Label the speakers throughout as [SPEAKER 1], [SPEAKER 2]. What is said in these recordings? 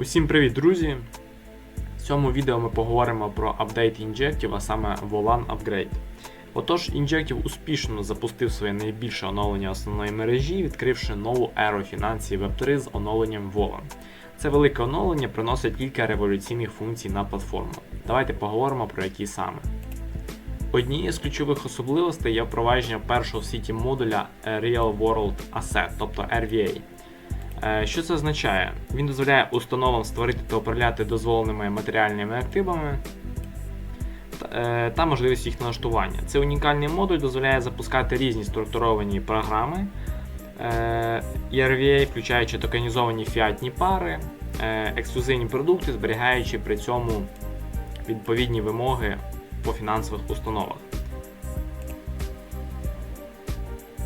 [SPEAKER 1] Усім привіт, друзі! В цьому відео ми поговоримо про апдейт інжектів, а саме Volan Upgrade. Отож, Injective успішно запустив своє найбільше оновлення основної мережі, відкривши нову еру фінансів Web3 з оновленням Volan. Це велике оновлення приносить кілька революційних функцій на платформу. Давайте поговоримо про які саме. Однією з ключових особливостей є впровадження першого в світі модуля Real World Asset, тобто RVA. Е, Що це означає? Він дозволяє установам створити та управляти дозволеними матеріальними активами та- е, можливість їх налаштування. Цей унікальний модуль дозволяє запускати різні структуровані програми е, ERVA, включаючи токенізовані фіатні пари, ексклюзивні продукти, зберігаючи при цьому відповідні вимоги по фінансових установах.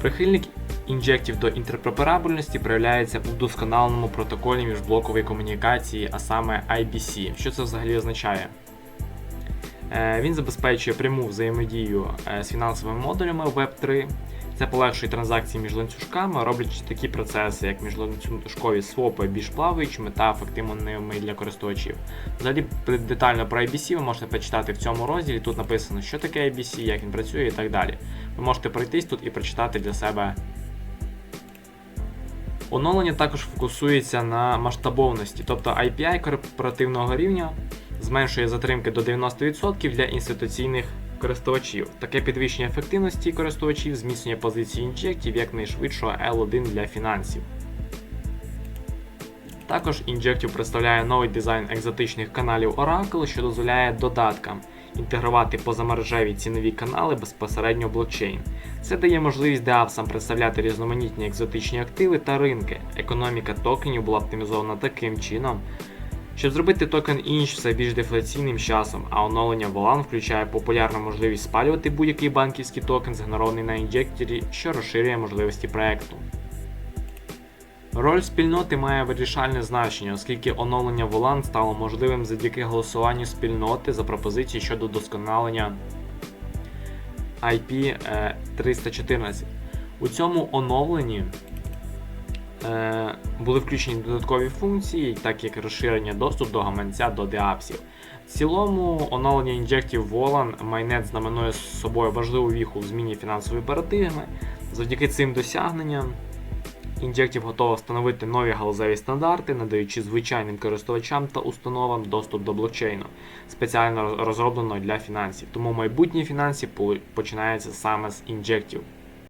[SPEAKER 1] Прихильник інжектів до інтерпреперабельності проявляється у вдосконаленому протоколі міжблокової комунікації, а саме IBC. Що це взагалі означає? Е, Він забезпечує пряму взаємодію е, з фінансовими модулями Web3. Це полегшує транзакції між ланцюжками, роблячи такі процеси, як міжланцюжкові свопи більш плаваючими та ефективними для користувачів. Взагалі, детально про IBC ви можете почитати в цьому розділі. Тут написано, що таке IBC, як він працює і так далі. Ви можете пройтись тут і прочитати для себе Оновлення також фокусується на масштабовності, тобто API корпоративного рівня зменшує затримки до 90% для інституційних користувачів. Таке підвищення ефективності користувачів зміцнює позиції інжектів як найшвидшого L1 для фінансів. Також Injective представляє новий дизайн екзотичних каналів Oracle, що дозволяє додаткам інтегрувати позамережеві цінові канали безпосередньо в блокчейн. Це дає можливість DApsам представляти різноманітні екзотичні активи та ринки. Економіка токенів була оптимізована таким чином, щоб зробити токен інш все більш дефляційним часом, а оновлення Volan включає популярну можливість спалювати будь-який банківський токен, згенерований на інжекторі, що розширює можливості проекту. Роль спільноти має вирішальне значення, оскільки оновлення Volan стало можливим завдяки голосуванню спільноти за пропозиції щодо досконалення IP е, 314. У цьому оновленні е, були включені додаткові функції, так як розширення доступ до гаманця до деапсів. В цілому, оновлення інжектів Volan майнет знаменує з собою важливу віху в зміні фінансової парадигми. Завдяки цим досягненням Injective готова встановити нові галузеві стандарти, надаючи звичайним користувачам та установам доступ до блокчейну, спеціально розробленого для фінансів. Тому майбутнє фінансів починається саме з Injective.